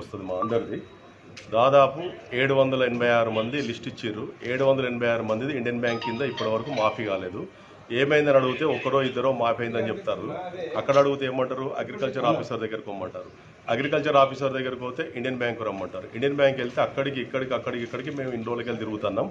వస్తుంది మా అందరిది. దాదాపు ఏడు వందల ఎనభై ఆరు మంది లిస్ట్ ఇచ్చారు ఏడు వందల ఎనభై ఆరు మందిది ఇండియన్ బ్యాంక్ కింద ఇప్పటి వరకు మాఫీ కాలేదు. ఏమైందని అడిగితే ఒకరో ఇద్దరో మాఫీ అయిందని చెప్తారు. అక్కడ అడిగితే ఏమంటారు? అగ్రికల్చర్ ఆఫీసర్ దగ్గరకు రమ్మంటారు. అగ్రికల్చర్ ఆఫీసర్ దగ్గరికి పోతే ఇండియన్ బ్యాంక్ రమ్మంటారు. ఇండియన్ బ్యాంక్ వెళ్తే అక్కడికి ఇక్కడికి అక్కడికి ఇక్కడికి మేము ఇన్ని రోజులకి వెళ్ళి తిరుగుతున్నాం.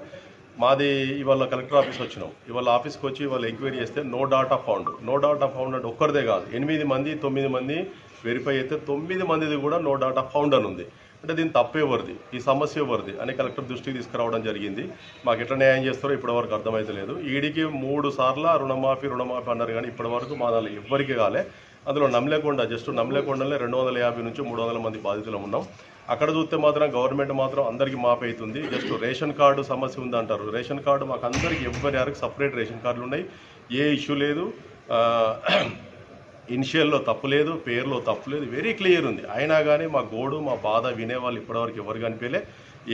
మాది ఇవాళ కలెక్టర్ ఆఫీస్ వచ్చినాం. ఇవాళ ఆఫీస్కి వచ్చి ఇవాళ ఎంక్వైరీ చేస్తే no data found. No data found అంటే ఒక్కరిదే కాదు. ఎనిమిది మంది తొమ్మిది మంది వెరిఫై అయితే తొమ్మిది మందిది కూడా నో డాటా ఫౌండ్ అని ఉంది. అంటే దీని తప్పే వరది ఈ సమస్య ఎవరిది? అని కలెక్టర్ దృష్టికి తీసుకురావడం జరిగింది. మాకు ఎట్లా న్యాయం చేస్తారో ఇప్పటివరకు అర్థమైతలేదు ఈడికి మూడు సార్లు రుణమాఫీ రుణమాఫీ అన్నారు కానీ ఇప్పటివరకు మా దానిలో ఎవ్వరికి కాలే. అందులో నమ్మలేకుండా జస్ట్ నమ్మలేకుండానే రెండు వందల యాభై నుంచి మూడు వందల మంది బాధితులు ఉన్నాం. అక్కడ చూస్తే మాత్రం గవర్నమెంట్ మాత్రం అందరికీ మాఫ్ అవుతుంది జస్ట్ రేషన్ కార్డు సమస్య ఉంది అంటారు. రేషన్ కార్డు మాకు అందరికీ ఎవరి వారికి సపరేట్ రేషన్ కార్డులు ఉన్నాయి. ఏ ఇష్యూ లేదు. ఇనిషియల్లో తప్పు లేదు పేరులో తప్పు లేదు వెరీ క్లియర్ ఉంది. అయినా కానీ మా గోడు మా బాధ వినేవాళ్ళు ఇప్పటివరకు ఎవరు కనిపించలే.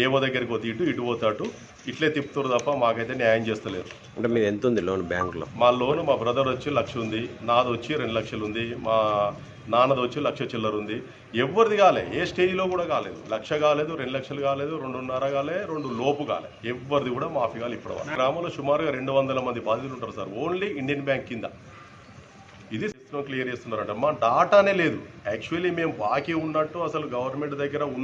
ఏవో దగ్గరికి పోతే ఇటు ఇటు పోతే అటు. ఇట్లే తిప్పుతారు తప్ప మాకైతే న్యాయం చేస్తలేరు. అంటే మీది ఎంత ఉంది లోన్ బ్యాంకులో? మా లోన్ మా బ్రదర్ వచ్చి లక్ష ఉంది నాది వచ్చి రెండు లక్షలు ఉంది మా నాన్నది వచ్చి లక్ష చిల్లర ఉంది. ఎవరిది కాలే ఏ స్టేజ్లో కూడా కాలేదు. లక్ష కాలేదు రెండు లక్షలు కాలేదు రెండున్నర కాలే రెండు లోపు కాలే. ఎవరిది కూడా మాఫీ కాలేదు ఇప్పటి గ్రామంలో సుమారుగా రెండు వందల మంది బాధితులు ఉంటారు సార్. ఓన్లీ ఇండియన్ బ్యాంక్ కింద. క్లియర్ చేస్తున్నారంట. మా డాటానే లేదు. యాక్చువల్లీ మేము బాకీ ఉన్నట్టు అసలు గవర్నమెంట్ దగ్గర ఉంది